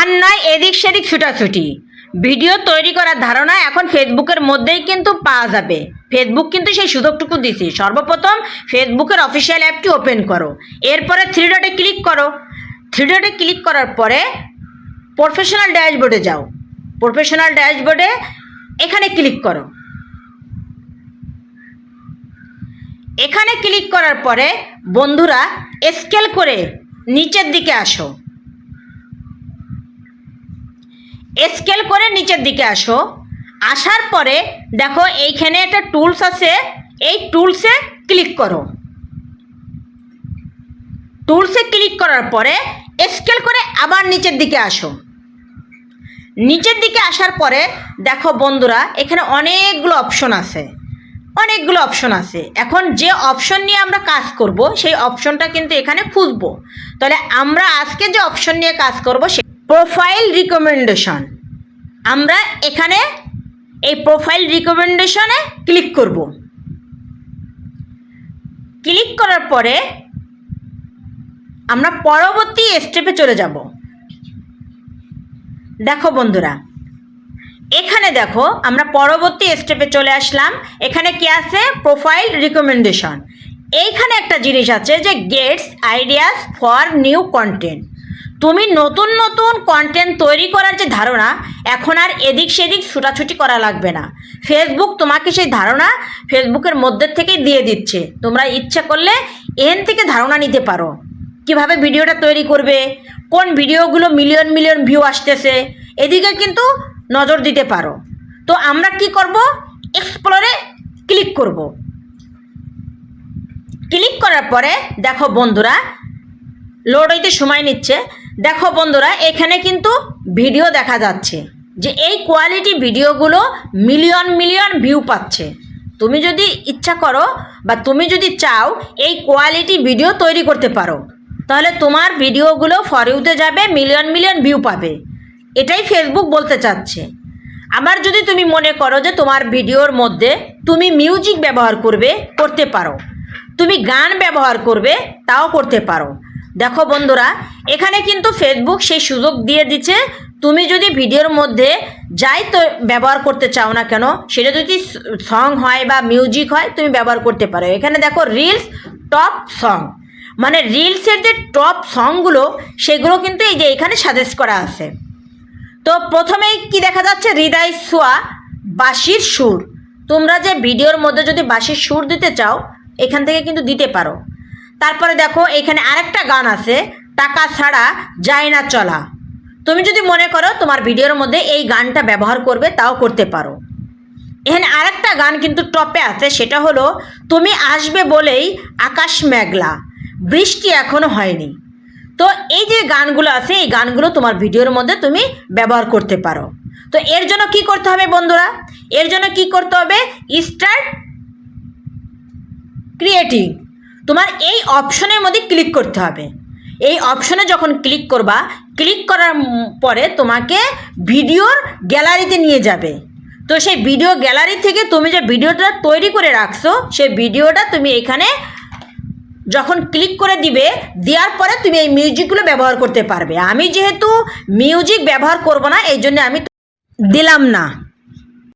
আর নয়, এদিক সেদিক ছুটাছুটি। ভিডিও তৈরি করার ধারণা এখন ফেসবুকের মধ্যেই কিন্তু পাওয়া যাবে। ফেসবুক কিন্তু সেই সুযোগটুকু দিছি। সর্বপ্রথম ফেসবুকের অফিসিয়াল অ্যাপটি ওপেন করো। এরপরে থ্রি ডটে ক্লিক করো। থ্রি ডটে ক্লিক করার পরে প্রফেশনাল ড্যাশবোর্ডে যাও। প্রফেশনাল ড্যাশবোর্ডে এখানে ক্লিক করো। এখানে ক্লিক করার পরে বন্ধুরা স্কেল করে নিচের দিকে আসো। স্কেল করে নিচের দিকে আসো। আসার পরে দেখো এইখানে একটা টুলস আছে, এই টুলসে ক্লিক করো। টুলসে ক্লিক করার পরে স্কেল করে আবার নিচের দিকে আসো। নিচের দিকে আসার পরে দেখো বন্ধুরা, এখানে অনেকগুলো অপশন আছে। অনেকগুলো অপশন আছে। এখন যে অপশন নিয়ে আমরা কাজ করব, সেই অপশনটা কিন্তু এখানে খুঁজবো। তাহলে আমরা আজকে যে অপশন নিয়ে কাজ করব, সে প্রোফাইল রিকমেন্ডেশন আমরা এখানে এই প্রোফাইল রিকমেন্ডেশনে ক্লিক করব। ক্লিক করার পরে আমরা পরবর্তী স্টেপে চলে যাব। দেখো বন্ধুরা, এখানে দেখো আমরা পরবর্তী স্টেপে চলে আসলাম। এখানে কি আছে? প্রোফাইল রিকমেন্ডেশন এইখানে একটা জিনিস আছে যে gets ideas for new content তুমি নতুন নতুন কন্টেন্ট তৈরি করার যে ধারণা, এখন আর এদিক সেদিক ছুটাছুটি করা লাগবে না। ফেসবুক তোমাকে সেই ধারণা ফেসবুকের মধ্যে থেকেই দিয়ে দিচ্ছে। তোমরা ইচ্ছা করলে এন থেকে ধারণা নিতে পারো। কীভাবে ভিডিওটা তৈরি করবে? কোন ভিডিওগুলো মিলিয়ন মিলিয়ন ভিউ আসতেছে? এদিকে কিন্তু নজর দিতে পারো। তো আমরা কি করব? এক্সপ্লোরে ক্লিক করব। ক্লিক করার পরে দেখো বন্ধুরা লোড হইতে সময় নিচ্ছে। দেখো বন্ধুরা, এখানে কিন্তু ভিডিও দেখা যাচ্ছে যে এই কোয়ালিটি ভিডিওগুলো মিলিয়ন মিলিয়ন ভিউ পাচ্ছে। তুমি যদি ইচ্ছা করো বা তুমি যদি চাও এই কোয়ালিটি ভিডিও তৈরি করতে পারো, তাহলে তোমার ভিডিওগুলো ফরিউতে যাবে মিলিয়ন মিলিয়ন ভিউ পাবে। এটাই ফেসবুক বলতে চাচ্ছে। আবার যদি তুমি মনে করো যে তোমার ভিডিওর মধ্যে তুমি মিউজিক ব্যবহার করবে, করতে পারো। তুমি গান ব্যবহার করবে, তাও করতে পারো। দেখো বন্ধুরা, এখানে কিন্তু ফেসবুক সেই সুযোগ দিয়ে দিচ্ছে, তুমি যদি ভিডিওর মধ্যে যাই তো ব্যবহার করতে চাও না কেন, সেটা যদি সং হয় বা মিউজিক হয়, তুমি ব্যবহার করতে পারো। এখানে দেখো রিলস টপ সং মানে রিলসের যে টপ সংগুলো সেগুলো কিন্তু এই যে এখানে সাজেস্ট করা আছে। তো প্রথমেই কি দেখা যাচ্ছে? হৃদয় সোয়া, বাঁশির সুর। তোমরা যে ভিডিওর মধ্যে যদি বাঁশির সুর দিতে চাও, এখান থেকে কিন্তু দিতে পারো। তারপরে দেখো, এখানে আরেকটা গান আছে, টাকা ছাড়া যায় না চলা। তুমি যদি মনে করো তোমার ভিডিওর মধ্যে এই গানটা ব্যবহার করবে, তাও করতে পারো। এখানে আরেকটা গান কিন্তু টপে আছে, সেটা হলো, তুমি আসবে বলেই আকাশ মেঘলা, বৃষ্টি এখনও হয়নি। তো এই যে গানগুলো আছে, এই গানগুলো তোমার ভিডিওর মধ্যে তুমি ব্যবহার করতে পারো। তো এর জন্য কি করতে হবে বন্ধুরা? এর জন্য কি করতে হবে? Start creating. তোমার এই অপশনের মধ্যে ক্লিক করতে হবে। এই অপশনে যখন ক্লিক করবা ক্লিক করার পরে তোমাকে ভিডিওর গ্যালারিতে নিয়ে যাবে। তো সেই ভিডিও গ্যালারি থেকে তুমি যে ভিডিওটা তৈরি করে রাখছো, সেই ভিডিওটা তুমি এখানে যখন ক্লিক করে দিবে, দেওয়ার পরে তুমি এই মিউজিকগুলো ব্যবহার করতে পারবে। আমি যেহেতু মিউজিক ব্যবহার করব না, এই জন্য আমি দিলাম না।